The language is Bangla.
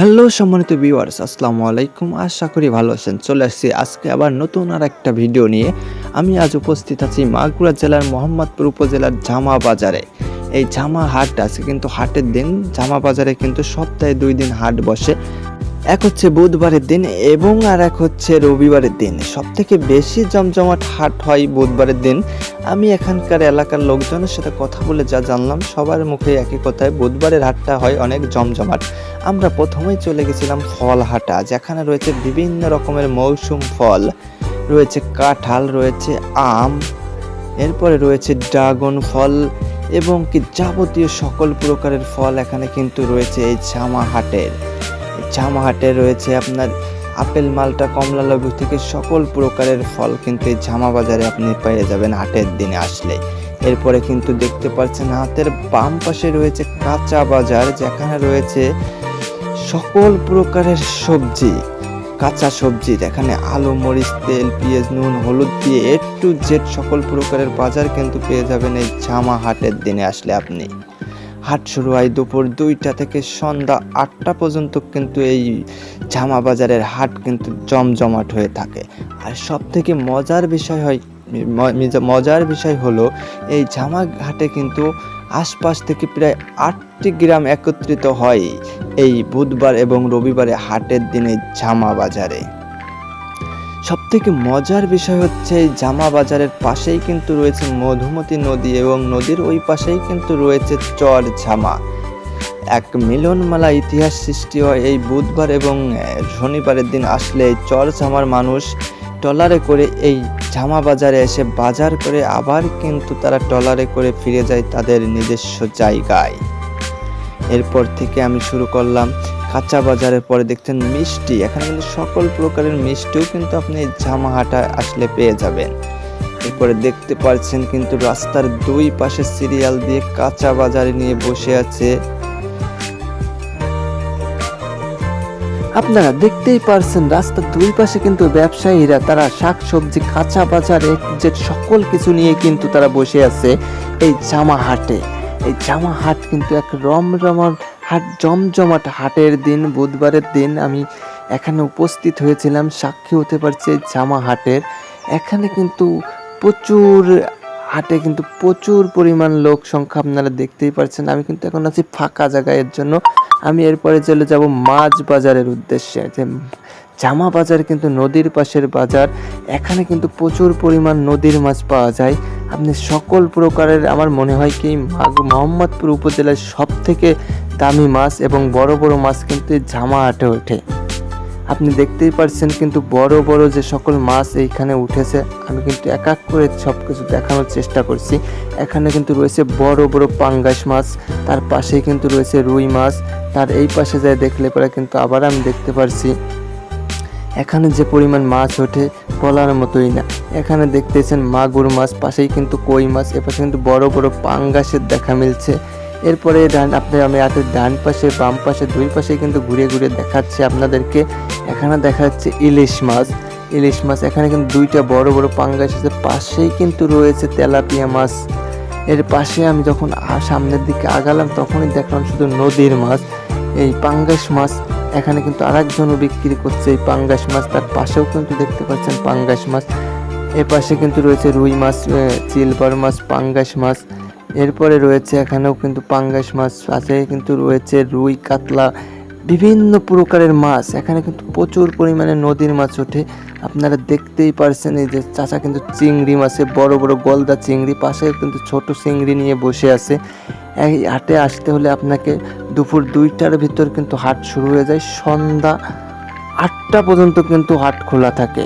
হ্যালো সম্মানিত ভিউয়ার্স আসসালামু আলাইকুম। আশা করি ভালো আছেন। চলে আসছি আজকে আবার নতুন আর একটা ভিডিও নিয়ে। আমি আজ উপস্থিত আছি মাগুরা জেলার মোহাম্মদপুর উপজেলার জামা বাজারে। এই জামা হাট আছে, কিন্তু হাটের দিন জামা বাজারে কিন্তু সপ্তাহে দুই দিন হাট বসে। এক হচ্ছে বুধবারের দিন এবং আর এক হচ্ছে রবিবারের দিন। সব থেকে বেশি জমজমাট হাট হয় বুধবারের দিন। আমি এখানকার এলাকার লোকজনের সাথে কথা বলে যা জানলাম, সবার মুখে একই কথায় বুধবারের হাটটা হয় অনেক জমজমাট। আমরা প্রথমেই চলে গেছিলাম ফল হাটা, যেখানে রয়েছে বিভিন্ন রকমের মৌসুম ফল। রয়েছে কাঁঠাল, রয়েছে আম, এরপরে রয়েছে ড্রাগন ফল এবং কি যাবতীয় সকল প্রকারের ফল এখানে কিন্তু রয়েছে এই জামা হাটের। এই জামা হাটে রয়েছে আপনার আপেল, মালটা, কমলা লেবু থেকে সকল প্রকারের ফল কিন্তু এই জামা বাজারে আপনি পেয়ে যাবেন হাটের দিনে আসলে। এরপরে কিন্তু দেখতে পাচ্ছেন হাতের বাম পাশে রয়েছে কাঁচা বাজার, যেখানে রয়েছে সকল প্রকারের সবজি, কাঁচা সবজি, যেখানে আলু, মরিচ, তেল, পেঁয়াজ, নুন, হলুদ দিয়ে এ টু জেড সকল প্রকারের বাজার কিন্তু পেয়ে যাবেন এই জামা হাটের দিনে আসলে আপনি। হাট শুরু হয় দুপুর দুইটা থেকে সন্ধ্যা আটটা পর্যন্ত কিন্তু এই জামা বাজারের হাট কিন্তু জমজমাট হয়ে থাকে। আর সব থেকে মজার বিষয় হয় মজার বিষয় হলো এই জামা হাটে কিন্তু আশপাশ থেকে প্রায় আটটি গ্রাম একত্রিত হয় এই বুধবার এবং রবিবারে হাটের দিনে জামা বাজারে সব থেকে মজার বিষয় হচ্ছে জামা বাজারের পাশেই কিন্তু রয়েছে মধুমতি নদী এবং নদীর ওই পাশেই কিন্তু রয়েছে চর ঝামা। এক মিলনমালা ইতিহাস সৃষ্টি হয় এই বুধবার এবং শনিবারের দিন আসলে চর ঝামার মানুষ ট্রলারে করে এই জামা বাজারে এসে বাজার করে আবার কিন্তু তারা ট্রলারে করে ফিরে যায় তাদের নিজস্ব জায়গায়। এরপর থেকে আমি শুরু করলাম কাঁচা বাজারের পরে দেখছেন মিষ্টি। এখানে কিন্তু সকল প্রকারের মিষ্টিও কিন্তু আপনি এই জামা হাটা আসলে পেয়ে যাবেন। এরপরে দেখতে পাচ্ছেন কিন্তু রাস্তার দুই পাশে সিরিয়াল দিয়ে কাঁচা বাজারে নিয়ে বসে আছে। আপনারা দেখতেই পারছেন রাস্তার দুই পাশে কিন্তু ব্যবসায়ীরা তারা শাক সবজি কাঁচা বাজারে যে সকল কিছু নিয়ে কিন্তু তারা বসে আছে এই জামা হাটে এই জামা হাট কিন্তু এক রমরমার হাট জমজমাট হাটের দিন, বুধবারের দিন আমি এখানে উপস্থিত হয়েছিলাম। সাক্ষী হতে পারছি জামা হাটের। এখানে কিন্তু প্রচুর হাটে কিন্তু প্রচুর পরিমাণ লোক সংখ্যা আপনারা দেখতেই পাচ্ছেন আমি কিন্তু এখন আছি ফাঁকা জায়গায়, এর জন্য আমি এরপরে চলে যাব মাছ বাজারের উদ্দেশ্যে। যে জামা বাজার কিন্তু নদীর পাশের বাজার, এখানে কিন্তু প্রচুর পরিমাণ নদীর মাছ পাওয়া যায়। আপনি সকল প্রকারের আমার মনে হয় কি মোহাম্মদপুর উপজেলার সব থেকে দামি মাছ এবং বড় বড় মাছ কিন্তু জামা হাটে ওঠে। আপনি দেখতেই পারছেন কিন্তু বড় বড় যে সকল মাছ এইখানে উঠেছে, আমি কিন্তু এক এক করে সব কিছু দেখানোর চেষ্টা করছি। এখানে কিন্তু রয়েছে বড় বড় পাঙ্গাস মাছ, তার পাশেই কিন্তু রয়েছে রুই মাছ, তার এই পাশে যায় দেখলে পরে কিন্তু আবার আমি দেখতে পারছি। এখানে যে পরিমাণ মাছ ওঠে বলার মতোই না। এখানে দেখতেছেন মাগুর মাছ, পাশেই কিন্তু কই মাছ এপাশে কিন্তু বড় বড় পাঙ্গাসের দেখা মিলছে। এরপরে ডান আপনি আমি হাতের ডান পাশে, বাম পাশে, দুই পাশে কিন্তু ঘুরে ঘুরে দেখাচ্ছে আপনাদেরকে। এখানে দেখা যাচ্ছে ইলিশ মাছ। ইলিশ মাছ, এখানে কিন্তু দুইটা বড় বড় পাঙ্গাস আছে। পাশেই কিন্তু রয়েছে তেলাপিয়া মাছ। এর পাশে আমি যখন সামনের দিকে আগালাম, তখনই দেখলাম শুধু নদীর মাছ। এই পাঙ্গাস মাছ, এখানে কিন্তু আরেকজনও বিক্রি করছে এই পাঙ্গাস মাছ। তার পাশেও কিন্তু দেখতে পাচ্ছেন পাঙ্গাস মাছ। এর পাশে কিন্তু রয়েছে রুই মাছ চিলবার মাছ, পাঙ্গাস মাছ। এরপরে রয়েছে, এখানেও কিন্তু পাঙ্গাস মাছ আছে, কিন্তু রয়েছে রুই, কাতলা, বিভিন্ন প্রকারের মাছ। এখানে কিন্তু প্রচুর পরিমাণে নদীর মাছ ওঠে। আপনারা দেখতেই পারছেন এই যে চাচা কিন্তু চিংড়ি মাছে, বড় বড় গলদা চিংড়ি, পাশে কিন্তু ছোট চিংড়ি নিয়ে বসে আছে। এই হাটে আসতে হলে আপনাকে দুপুর দুইটার ভিতর কিন্তু হাট শুরু হয়ে যায়। সন্ধ্যা আটটা পর্যন্ত কিন্তু হাট খোলা থাকে।